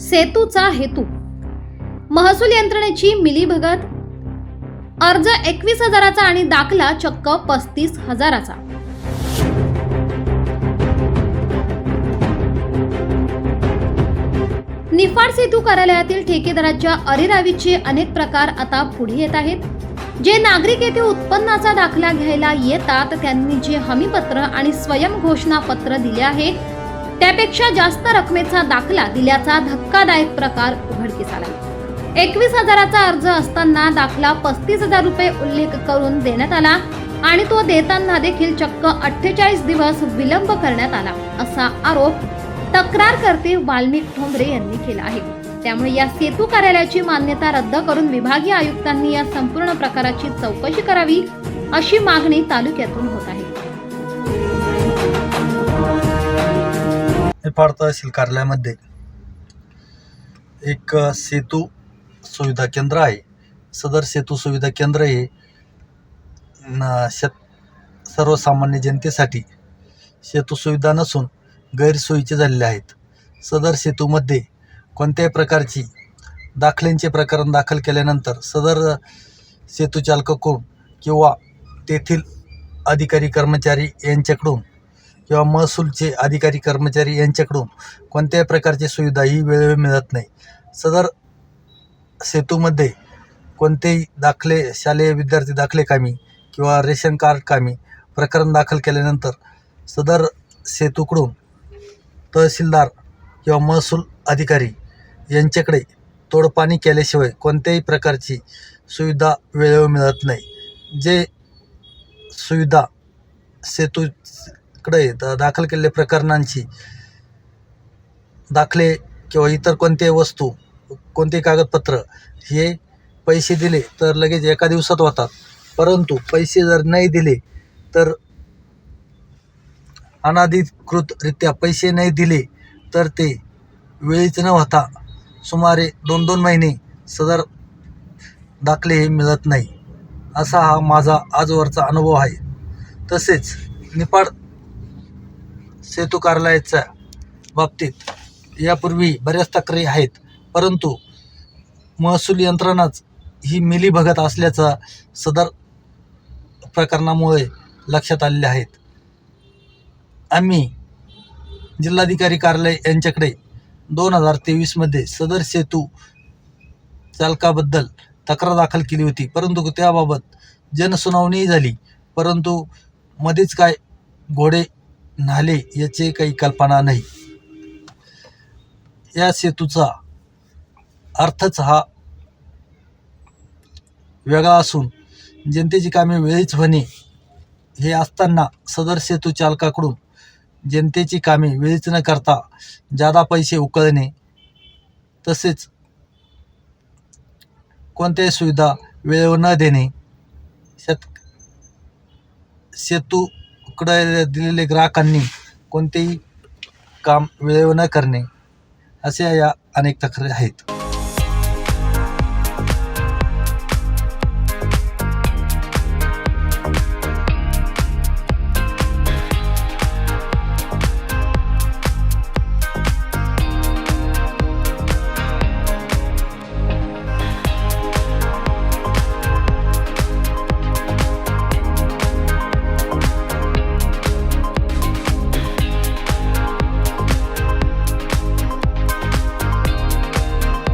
सेतूचा हेतू. महसूल यंत्रणेची मिलीभगत अर्ज एकवीस हजाराचा आणि दाखला चक्क पस्तीस हजाराचा. निफाड सेतू कार्यालयातील ठेकेदाराच्या अरिरावीचे अनेक प्रकार आता पुढे येत आहेत. जे नागरिक येथे उत्पन्नाचा दाखला घ्यायला येतात त्यांनी जे हमीपत्र आणि स्वयंघोषणा पत्र दिले आहे त्यापेक्षा जास्त रकमेचा दाखला दिल्याचा धक्कादायक प्रकार उघडकीस आला. एकवीस हजाराचा अर्ज असताना दाखला पस्तीस हजार रुपये उल्लेख करून देण्यात आला आणि तो देताना देखील चक्क अठ्ठेचाळीस दिवस विलंब करण्यात आला असा आरोप तक्रारकर्ते वाल्मिक ठोंबरे यांनी केला आहे. त्यामुळे या सेतू कार्यालयाची मान्यता रद्द करून विभागीय आयुक्तांनी या संपूर्ण प्रकाराची चौकशी करावी अशी मागणी तालुक्यातून होत आहे. निफाड तहसील कार्यालयामध्ये एक सेतू सुविधा केंद्र आहे. सदर सेतू सुविधा केंद्र हे न शेत सर्वसामान्य जनतेसाठी सेतू सुविधा नसून गैरसोयीचे झालेले आहेत. सदर सेतूमध्ये कोणत्याही प्रकारची दाखल्यांचे प्रकरण दाखल केल्यानंतर सदर सेतू चालकाकडून किंवा तेथील अधिकारी कर्मचारी यांच्याकडून किंवा महसूलचे अधिकारी कर्मचारी यांच्याकडून कोणत्याही प्रकारची सुविधा ही वेळोवेळी मिळत नाही. सदर सेतूमध्ये कोणतेही दाखले शालेय विद्यार्थी दाखले कामी किंवा रेशन कार्ड कामी प्रकरण दाखल केल्यानंतर सदर सेतूकडून तहसीलदार किंवा महसूल अधिकारी यांच्याकडे तोडपाणी केल्याशिवाय कोणत्याही प्रकारची सुविधा वेळेवर मिळत नाही. जे सुविधा सेतू दा दाखल केलेल्या प्रकरणांची दाखले किंवा इतर कोणत्याही वस्तू कोणतेही कागदपत्र हे पैसे दिले तर लगेच एका दिवसात होतात. परंतु पैसे जर नाही दिले तर अनाधिकृतरित्या पैसे नाही दिले तर ते वेळीच न होता सुमारे दोन दोन महिने सदर दाखले हे मिळत नाही. असा हा माझा आजवरचा अनुभव आहे. तसेच निपाड सेतू कार्यालयाच्या बाबतीत यापूर्वी बऱ्याच तक्रारी आहेत. परंतु महसूल यंत्रणाच ही मिलीभगत असल्याचा सदर प्रकरणामुळे लक्षात आलेले आहेत. आम्ही जिल्हाधिकारी कार्यालय यांच्याकडे दोन हजार तेवीसमध्ये सदर सेतू चालकाबद्दल तक्रार दाखल केली होती. परंतु त्याबाबत जनसुनावणीही झाली. परंतु मध्येच काय घोडे न्हाले याची काही कल्पना नाही. या सेतूचा अर्थच हा वेगळा असून जनतेची कामे वेळीच होणे हे असताना सदर सेतू चालकाकडून जनतेची कामे वेळीच न करता जादा पैसे उकळणे तसेच कोणत्याही सुविधा वेळेवर न देणे शेत सेतू सेतूकडे दिलेले ग्राहकांनी कोणतेही काम वेळेवर न करणे असे या अनेक तक्रारी आहेत.